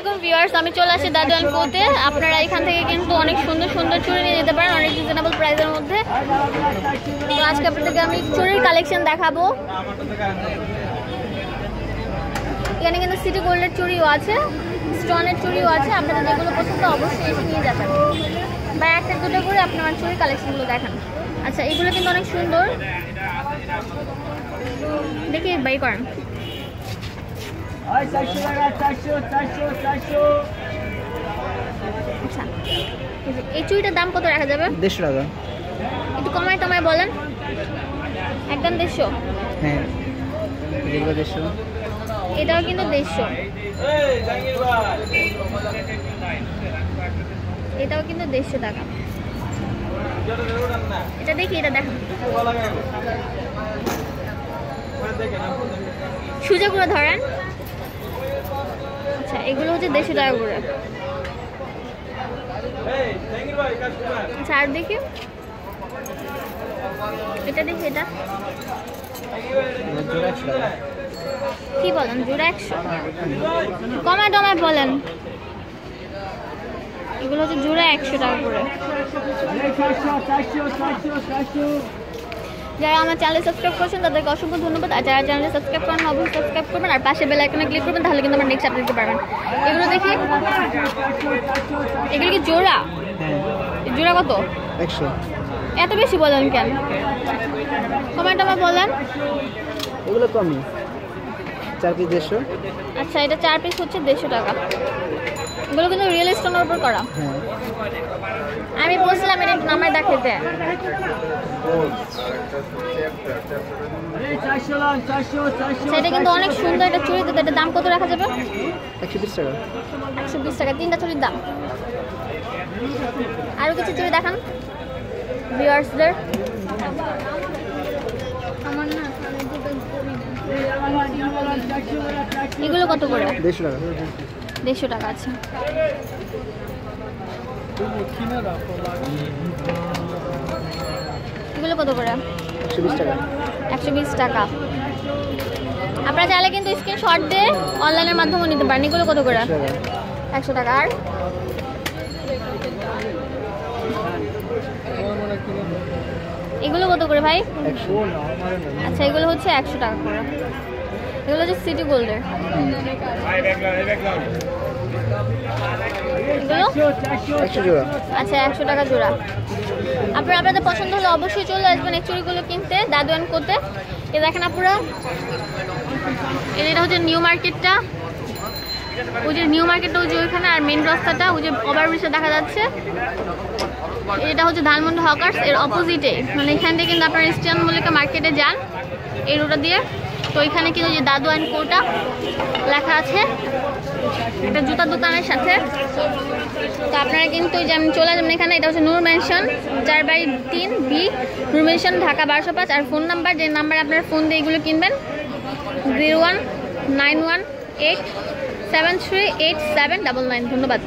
আলাইকুম ভিউয়ার্স, আমি চলে আসি দাদু কোতে আপনারা এখান থেকে কিন্তু অনেক সুন্দর সুন্দর চুড়ি নিয়ে যেতে পারেন, অনেক রিজনেবল প্রাইসের মধ্যে। তো আজকে আপনাদেরকে আমি চুড়ির কালেকশন দেখাবো। এখানে কিন্তু সিটি গোল্ডের চুড়িও আছে স্টোনের চুড়িও আছে আপনাদের যেগুলো পছন্দ অবশ্যই এসে নিয়ে যাবেন। বা একটা দুটো করে আপনার চুড়ির কালেকশনগুলো দেখান। আচ্ছা এগুলো কিন্তু অনেক সুন্দর। দেখি, বাই করেন। আচ্ছা এই যে এই চুড়িটার দাম কত রাখা যাবে? দেড়শো টাকা। একটু কমায় টমায় বলেন। একদম দেড়শো? হ্যাঁ দেড়শো। এটাও কিন্তু দেড়শো। এটাও কিন্তু দেড়শো টাকা। এটা দেখি এটা দেখ সুজা করে ধরেন। আচ্ছা এগুলো হচ্ছে দেড়শো টাকা করে। আচ্ছা আর দেখি এটা দেখি, এটা। কি বলেন, জোড়া একশো? কমায় টমায় বলেন। এগুলো হচ্ছে জোড়া একশো টাকা করে। যারা আমার চ্যানেল সাবস্ক্রাইব করছেন তাদেরকে অসংখ্য ধন্যবাদ। আর যারা চ্যানেলে সাবস্ক্রাইব করেন অবশ্যই সাবস্ক্রাইব করবেন আর পাশে বেল আইকনে ক্লিক করবেন তাহলে কিন্তু আমার নেক্সট আপডেট দিতে পারবেন এগুলো দেখি। এগুলো কি জোড়া? হ্যাঁ। জোড়া কত? একশো। এত বেশি বলেন কেন? কমেন্ট আমার বলেন। এগুলো কমই। চার পিস দেড়শো। আচ্ছা এটা চার পিস হচ্ছে দেড়শো টাকা। এগুলো কিন্তু রিয়েল স্টোনের উপর করা। আমি বলছিলাম এটা চারশো চারশো সেটা কিন্তু অনেক সুন্দর একটা চুড়ি দিতে এটার দাম কত রাখা যাবে? একশো বিশ টাকা। একশো বিশ টাকা তিনটা চুড়ির দাম। আরও কিছু চুড়ি দেখান ভিউয়ার্সদের আমার না এগুলো কত করে? দেড়শো টাকা। দেড়শো টাকা আছে। এগুলো কত করে? একশো বিশ টাকা। আপনারা চাইলে কিন্তু স্ক্রিনশট দিয়ে অনলাইনের মাধ্যমে নিতে পারেন। এগুলো কত করে? একশো টাকা। আর? এগুলো কত করে ভাই? আচ্ছা এগুলো হচ্ছে একশো টাকা করে। এগুলো হচ্ছে সিটি গোল্ডের আচ্ছা একশো টাকা জোড়া। আপনার আপনাদের পছন্দ হলে অবশ্যই চলে আসবেন এই চুড়িগুলো কিনতে দাদু অ্যান্ড করতে এ দেখেন আপনারা এটা হচ্ছে নিউ মার্কেটটা। ওই যে নিউ মার্কেটটা ওই যে ওইখানে আর মেন রাস্তাটা ওই যে ওভারব্রিজে দেখা যাচ্ছে। এটা হচ্ছে ধানমন্ডি হকার্স এর অপোজিটে মানে এখান থেকে কিন্তু আপনারা ইস্টার্ন মল্লিকা মার্কেটে যান এই রোডটা দিয়ে। তো এখানে কিন্তু যে দাদু অ্যান্ড কোটা লেখা আছে, এটা জুতার দোকানের সাথে। তো আপনারা কিন্তু ওই যে আমি চলে যাবেন এখানে, এটা হচ্ছে নূর ম্যানশন চার বাই তিন বি নূর ম্যানশন ঢাকা বারোশো পাঁচ। আর ফোন নাম্বার যে নাম্বার আপনারা ফোন দিয়ে এগুলো কিনবেন zero one nine one eight seven three eight seven double nine ধন্যবাদ।